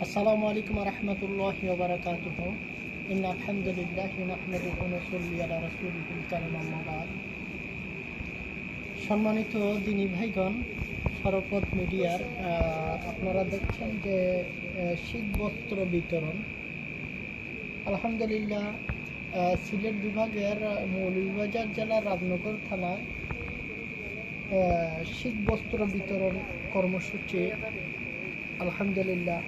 আসসালামু আলাইকুম সম্মানিত দিনী ভাইগণ সরপথ মিডিয়ার আপনারা দেখছেন যে আহ, শীত বস্ত্র বিতরণ। আলহামদুলিল্লাহ সিলেট বিভাগের মৌলভীবাজার জেলার রাজনগর থানায় আহ, শীত বস্ত্র বিতরণ কর্মসূচি আলহামদুলিল্লাহ।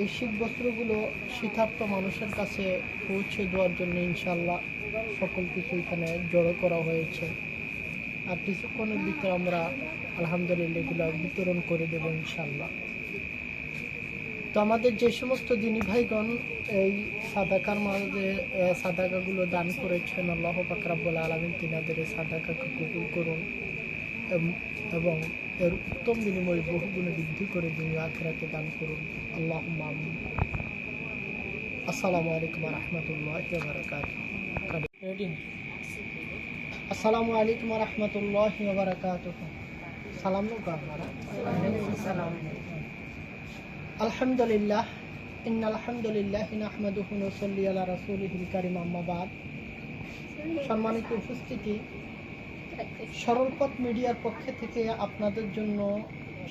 এই শীত বস্ত্রগুলো শীতার্থ মানুষের কাছে পৌঁছে দেওয়ার জন্য ইনশাল্লাহ সকল কিছু এখানে জড়ো করা হয়েছে। আর কিছুক্ষণের ভিতরে আমরা আলহামদুলিল্লাহ এগুলো বিতরণ করে দেবো ইনশাল্লাহ তো আমাদের যে সমস্ত দিনী ভাইগণ এই সাদাকার মাঝে সাদাকাগুলো দান করেছেন, আল্লাহ পাকরাবুল আলমিন তিনাদের সাদাকাকে কবুল করুন। এবং এর উত্তম বিনিময়ে বহুগুণে বৃদ্ধি করে দুনিয়া আখেরাতে দান করুন। আল্লাহ আসসালামু আলাইকুম রহমতুল্লাহ আসসালামু আলাইকুম রহমতুল্লাহ সালাম লোক আপনারা আলহামদুলিল্লাহ ইন আলহামদুলিল্লাহ নাহমাদুহু নসল্লি আলা রাসূলিহিল কারীম আম্মা বাদ। সম্মানিত উপস্থিতি সরলপথ মিডিয়ার পক্ষ থেকে আপনাদের জন্য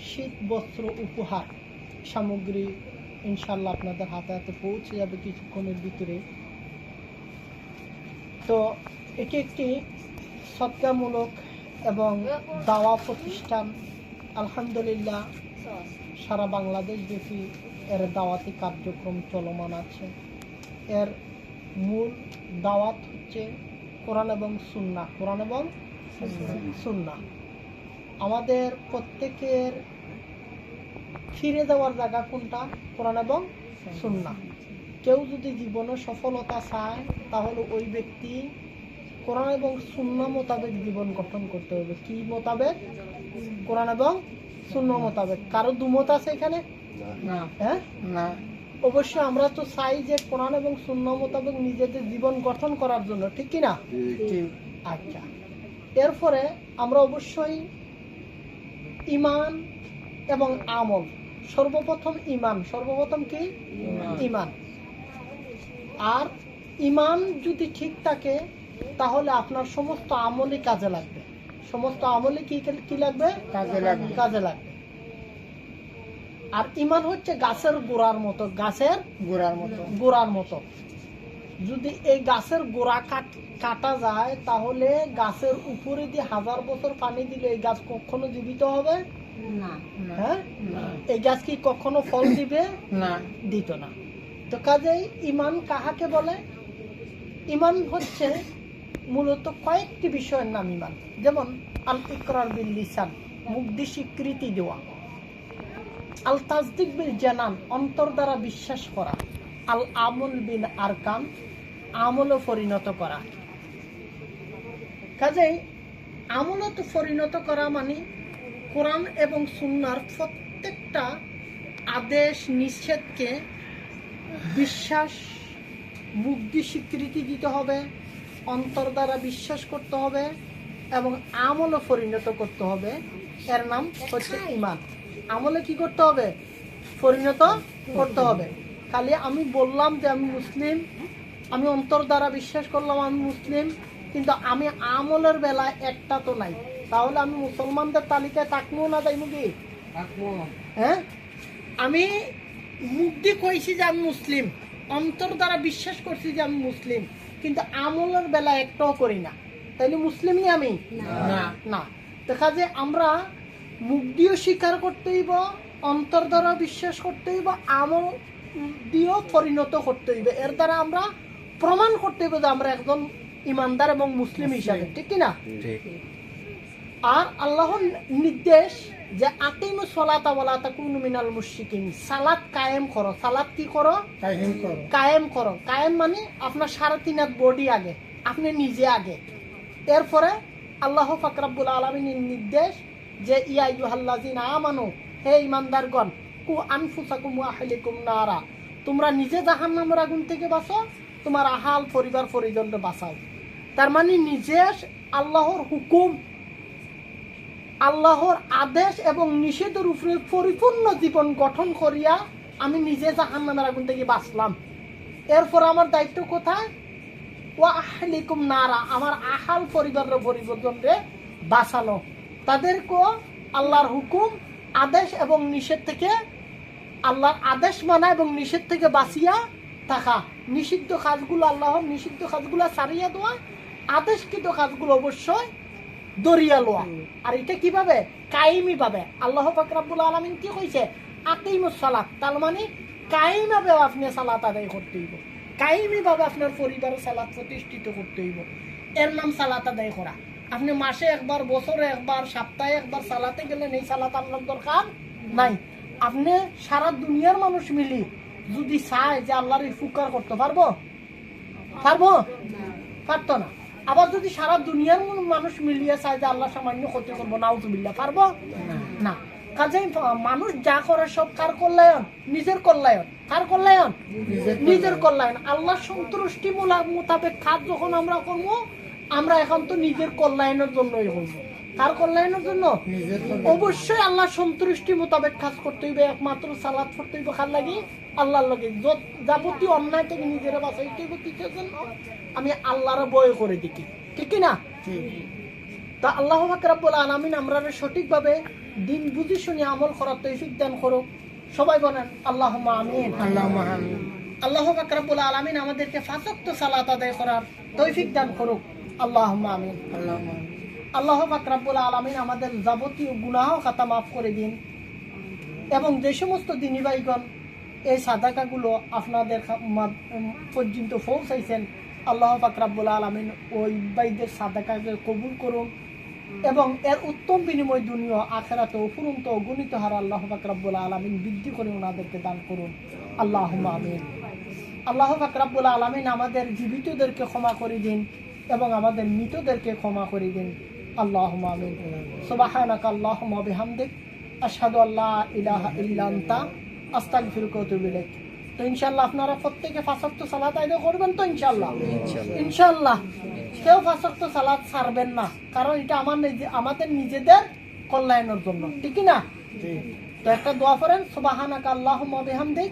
শীত বস্ত্র উপহার সামগ্রী ইনশাল্লাহ আপনাদের হাতে হাতে পৌঁছে যাবে কিছুক্ষণের ভিতরে। তো এটি একটি সৎকামূলক এবং দাওয়া প্রতিষ্ঠান। আলহামদুলিল্লাহ, সারা বাংলাদেশ ব্যাপী এর দাওয়াতি কার্যক্রম চলমান আছে। এর মূল দাওয়াত হচ্ছে কোরআন এবং সুন্না কোরআন এবং সুন্না আমাদের প্রত্যেকের ফিরে যাওয়ার জায়গা কোনটা? কোরআন এবং সুন্না কেউ যদি জীবনে সফলতা চায় তাহলে ওই ব্যক্তি কোরআন এবং সুন্না মোতাবেক জীবন গঠন করতে হবে। কি মোতাবেক? কোরআন এবং শূন্য মোতাবেক। কারও দুমত আছে এখানে? না। হ্যাঁ? না। অবশ্যই আমরা তো চাই যে কোরআন এবং শূন্য মোতাবেক নিজেদের জীবন গঠন করার জন্য। ঠিক কি না? আচ্ছা। এরপরে আমরা অবশ্যই ইমান এবং আমল। সর্বপ্রথম ইমান। সর্বপ্রথম কি? ইমান। আর ইমান যদি ঠিক থাকে তাহলে আপনার সমস্ত আমলই কাজে লাগবে। সমস্ত আমলই কি কি লাগবে? কাজে লাগবে। কাজে লাগবে। আর ইমান হচ্ছে গাছের গোড়ার মতো গাছের গোড়ার মতো। গোড়ার মতো। যদি এই গাছের গোড়া কাট কাটা যায় তাহলে গাছের উপরে দিয়ে হাজার বছর পানি দিলে এই গাছ কখনো জীবিত হবে? না হ্যাঁ? এই গাছ কি কখনো ফল দিবে? না। দিত না। তো কাজেই ইমান কাহাকে বলে? ইমান হচ্ছে মূলত কয়েকটি বিষয়ের নাম ইমান। যেমন আল ইকরার বিল লিসান দিয়ে স্বীকৃতি দেওয়া। আল তাজদিক বিল জানান অন্তর দ্বারা বিশ্বাস করা। আল আমল বিল আরকান আমলে পরিণত করা। কাজেই আমলত পরিণত করা মানে কোরআন এবং সুন্নার প্রত্যেকটা আদেশ নিষেধকে বিশ্বাস দিয়ে স্বীকৃতি দিতে হবে, অন্তর দ্বারা বিশ্বাস করতে হবে এবং আমলও পরিণত করতে হবে। এর নাম হচ্ছে ইমান। আমলে কি করতে হবে? পরিণত করতে হবে। খালি আমি বললাম যে আমি মুসলিম আমি অন্তর দ্বারা বিশ্বাস করলাম আমি মুসলিম কিন্তু আমি আমলের বেলায় একটা তো নাই। তাহলে আমি মুসলমানদের তালিকায় থাকব না তাইমু কি? হ্যাঁ? আমি মুখ দিয়ে কইছি যে আমি মুসলিম অন্তর দ্বারা বিশ্বাস করছি যে আমি মুসলিম কিন্তু আমলের বেলা একটাও করি না। তাইলে মুসলিমই আমি? না। না। দেখা যায় আমরা মুখ দিয়েও স্বীকার করতে হইব অন্তর দ্বারা বিশ্বাস করতে হইব আমল দিয়েও পরিণত করতে হইবে। এর দ্বারা আমরা প্রমাণ করতে হইব যে আমরা একজন ইমানদার এবং মুসলিম হিসাবে ঠিক কি না আর আল্লাহর নির্দেশ যে আকিমু সলাতা ওয়ালা তাকুনু মিনাল মুশরিকিন সালাত কায়েম করো। সালাত কি করো? কায়েম করো। কায়েম মানে আপনার সাড়ে তিন বডি আগে আপনি নিজে আগে। এরপরে আল্লাহ ফাকরাবুল আলমিনের নির্দেশ যে ইয়া ইউহাল্লাজিন আমানু হে ইমানদারগণ আনফুসাকুম আহলিকুম নারা। তোমরা নিজে জাহান্নামের আগুন থেকে বাঁচো, তোমার আহাল পরিবার পরিজনকে বাঁচাও। তার মানে নিজে আল্লাহর হুকুম, আল্লাহর আদেশ এবং নিষেধের উপরে পরিপূর্ণ জীবন গঠন করিয়া আমি নিজে জাহান নামের আগুন থেকে বাঁচলাম। এরপর আমার দায়িত্ব কোথায়? ও আহলিকুম নারা, আমার আহাল পরিবারের পরিবর্তনরে বাঁচানো। তাদেরকেও আল্লাহর হুকুম আদেশ এবং নিষেধ থেকে আল্লাহর আদেশ মানা এবং নিষেধ থেকে বাঁচিয়া থাকা। নিষিদ্ধ কাজগুলো আল্লাহর নিষিদ্ধ কাজগুলো সারিয়া দেওয়া আদেশকৃত কাজগুলো অবশ্যই দরিয়া লোয়া আর এটা কীভাবে? কায়েমি ভাবে আল্লাহ ফাকরাবুল আলমিন কি কইছে? আকিমুস সালাত। তার মানে কায়েমি ভাবে আপনি সালাত আদায় করতে হইব। কায়েমি ভাবে আপনার পরিবারের সালাত প্রতিষ্ঠিত করতে হইব। এর নাম সালাত আদায় করা। আপনি মাসে একবার বছরে একবার সপ্তাহে একবার চালাতে গেলেন এই সালাত আপনার দরকার? নাই। আপনি সারা দুনিয়ার মানুষ মিলি যদি চায় যে আল্লাহর ফুকার করতে পারব? পারব? পারতো না। আবার যদি সারা দুনিয়ার মানুষ মিলিয়ে চায় যে আল্লাহ সামান্য ক্ষতি করব নাউজুবিল্লা পারব? না। কাজেই মানুষ যা করে সব কার কল্যাণ? নিজের কল্যাণ। কার কল্যাণ? নিজের কল্যাণ। আল্লাহ সন্তুষ্টি মোতাবেক কাজ যখন আমরা করব আমরা এখন তো নিজের কল্যাণের জন্যই করব কার কল্যাণের জন্য? অবশ্যই আল্লাহ সন্তুষ্টি মোতাবেক কাজ করতে হইবে একমাত্র সালাদ পড়তে হইবে কার লাগি আল্লাহর লগে। যাবতীয় অন্যায় থেকে নিজেরা বাঁচাইতে হইবে কিসের জন্য আমি আল্লাহর বয় করে দেখি। ঠিক কি না তা আল্লাহ রাব্বুল আলামিন আমরা সঠিকভাবে দিন বুঝি শুনি আমল করার তৌফিক দান করুক। সবাই বলেন আল্লাহ আমিন। আল্লাহ আল্লাহ রাব্বুল আলামিন আমাদেরকে ফাঁসক্ত সালাত আদায় করার তৌফিক দান করুক। আল্লাহ আমিন। আল্লাহ রাব্বুল আলামিন আমাদের যাবতীয় গুনাহ খাতা মাফ করে দিন। এবং যে সমস্ত দিনী ভাইগণ এই সাদাকাগুলো আপনাদের পর্যন্ত পৌঁছাইছেন আল্লাহ ফাকরাবুল আলমিন ওই ভাইদের সাদাকাকে কবুল করুন। এবং এর উত্তম বিনিময় দুনিয়া আখেরাতে অফুরন্ত অগণিত হার আল্লাহ ফাকরাবুল আলমিন বৃদ্ধি করে ওনাদেরকে দান করুন। আল্লাহ আমিন। আল্লাহ ফাকরাবুল আলমিন আমাদের জীবিতদেরকে ক্ষমা করে দিন। এবং আমাদের মৃতদেরকে ক্ষমা করে দিন। আল্লাহ আমিন। সুবাহানাক আল্লাহুম্মা বিহামদিক। আশহাদু আল্লা ইলাহা তো ইনশাআল্লাহ আপনারা প্রত্যেকে ওয়াক্ত সালাত আদায় করবেন তো ইনশাআল্লাহ? ইনশাআল্লাহ। কেউ ওয়াক্ত সালাত ছাড়বেন না। কারণ এটা আমার আমাদের নিজেদের কল্যাণের জন্য। ঠিক না? তো একটা দোয়া করেন সুবাহানাক আল্লাহুম্মা বিহামদিক।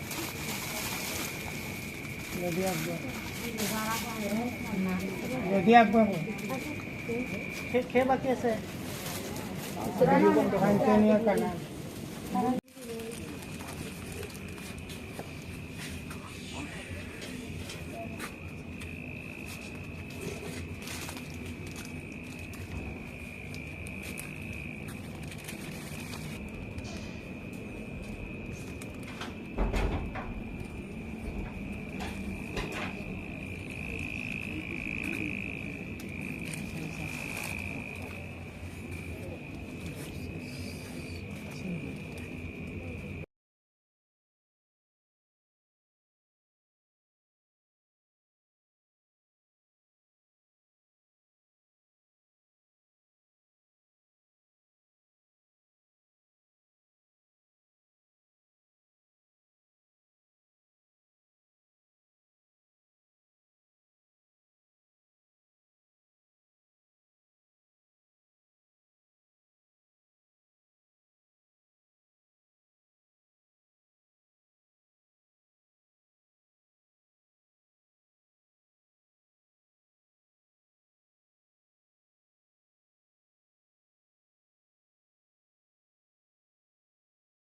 রওনা কর রেডি আকবর রেডি আকবর খে খে বাকি আছে খাইতে নিয়ে কানা